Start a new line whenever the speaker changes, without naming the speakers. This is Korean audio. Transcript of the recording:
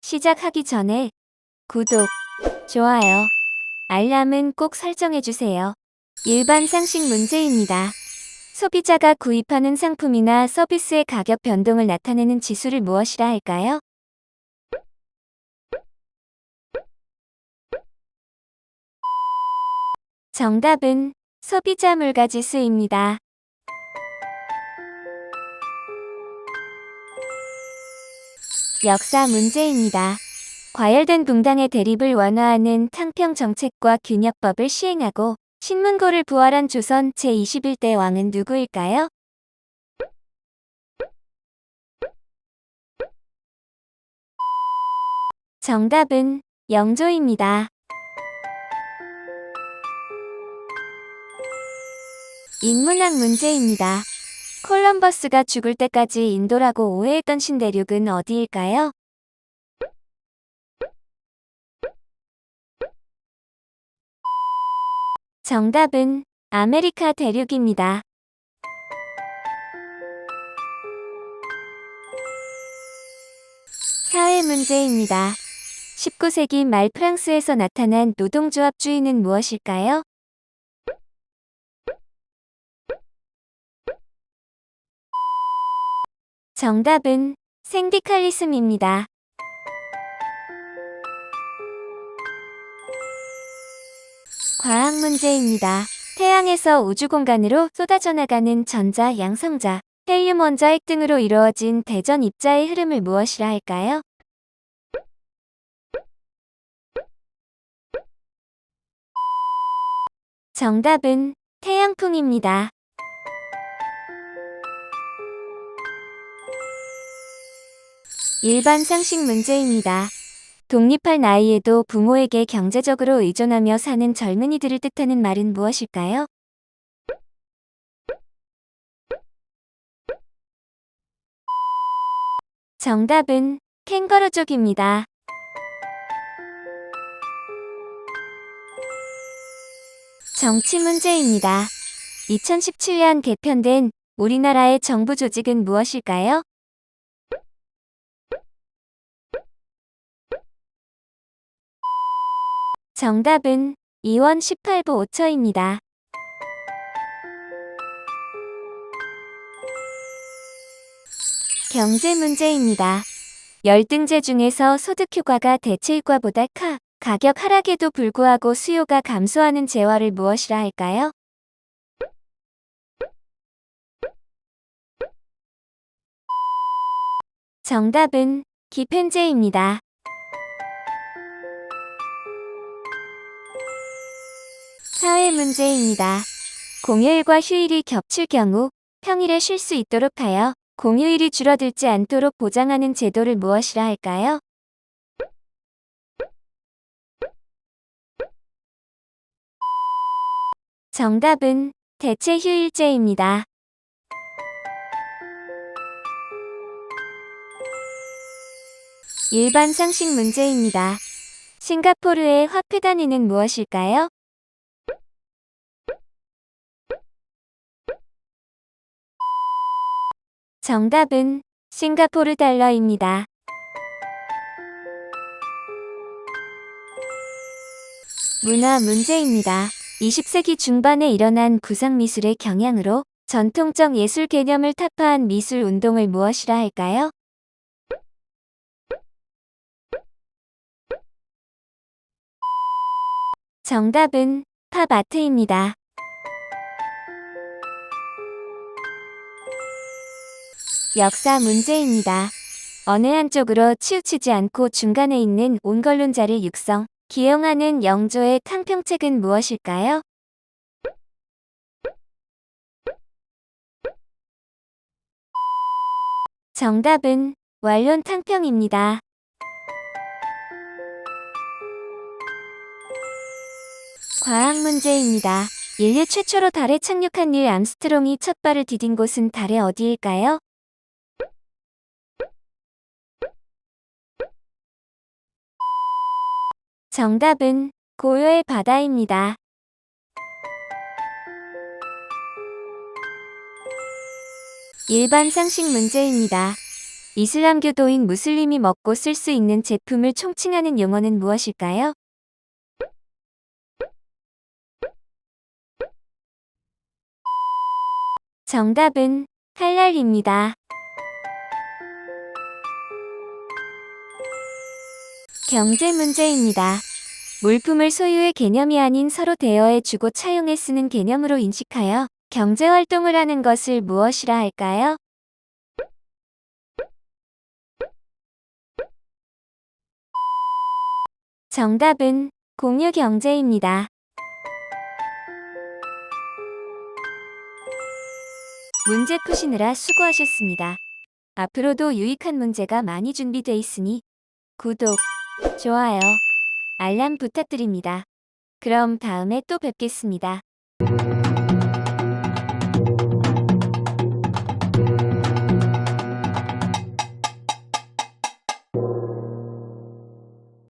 시작하기 전에 구독, 좋아요, 알람은 꼭 설정해주세요. 일반 상식 문제입니다. 소비자가 구입하는 상품이나 서비스의 가격 변동을 나타내는 지수를 무엇이라 할까요? 정답은 소비자 물가지수입니다. 역사 문제입니다. 과열된 붕당의 대립을 완화하는 탕평 정책과 균역법을 시행하고 신문고를 부활한 조선 제21대 왕은 누구일까요? 정답은 영조입니다. 인문학 문제입니다. 콜럼버스가 죽을 때까지 인도라고 오해했던 신대륙은 어디일까요? 정답은 아메리카 대륙입니다. 사회 문제입니다. 19세기 말 프랑스에서 나타난 노동조합주의는 무엇일까요? 정답은 생디칼리즘입니다. 과학 문제입니다. 태양에서 우주 공간으로 쏟아져 나가는 전자, 양성자, 헬륨 원자 핵 등으로 이루어진 대전 입자의 흐름을 무엇이라 할까요? 정답은 태양풍입니다. 일반 상식 문제입니다. 독립할 나이에도 부모에게 경제적으로 의존하며 사는 젊은이들을 뜻하는 말은 무엇일까요? 정답은 캥거루족입니다. 정치 문제입니다. 2017년 개편된 우리나라의 정부 조직은 무엇일까요? 정답은 2원 18부 5처입니다. 경제 문제입니다. 열등제 중에서 소득 효과가 대체 효과보다 카, 가격 하락에도 불구하고 수요가 감소하는 재화를 무엇이라 할까요? 정답은 기펜제입니다. 사회 문제입니다. 공휴일과 휴일이 겹칠 경우 평일에 쉴 수 있도록 하여 공휴일이 줄어들지 않도록 보장하는 제도를 무엇이라 할까요? 정답은 대체 휴일제입니다. 일반 상식 문제입니다. 싱가포르의 화폐 단위는 무엇일까요? 정답은 싱가포르 달러입니다. 문화 문제입니다. 20세기 중반에 일어난 구상미술의 경향으로 전통적 예술 개념을 타파한 미술 운동을 무엇이라 할까요? 정답은 팝 아트입니다. 역사 문제입니다. 어느 한쪽으로 치우치지 않고 중간에 있는 온걸론자를 육성, 기용하는 영조의 탕평책은 무엇일까요? 정답은 완론 탕평입니다. 과학 문제입니다. 인류 최초로 달에 착륙한 닐 암스트롱이 첫 발을 디딘 곳은 달의 어디일까요? 정답은 고요의 바다입니다. 일반 상식 문제입니다. 이슬람교도인 무슬림이 먹고 쓸 수 있는 제품을 총칭하는 용어는 무엇일까요? 정답은 할랄입니다. 경제 문제입니다. 물품을 소유의 개념이 아닌 서로 대여해 주고 차용해 쓰는 개념으로 인식하여 경제 활동을 하는 것을 무엇이라 할까요? 정답은 공유 경제입니다. 문제 푸시느라 수고하셨습니다. 앞으로도 유익한 문제가 많이 준비돼 있으니 구독, 좋아요, 알람 부탁드립니다. 그럼 다음에 또 뵙겠습니다.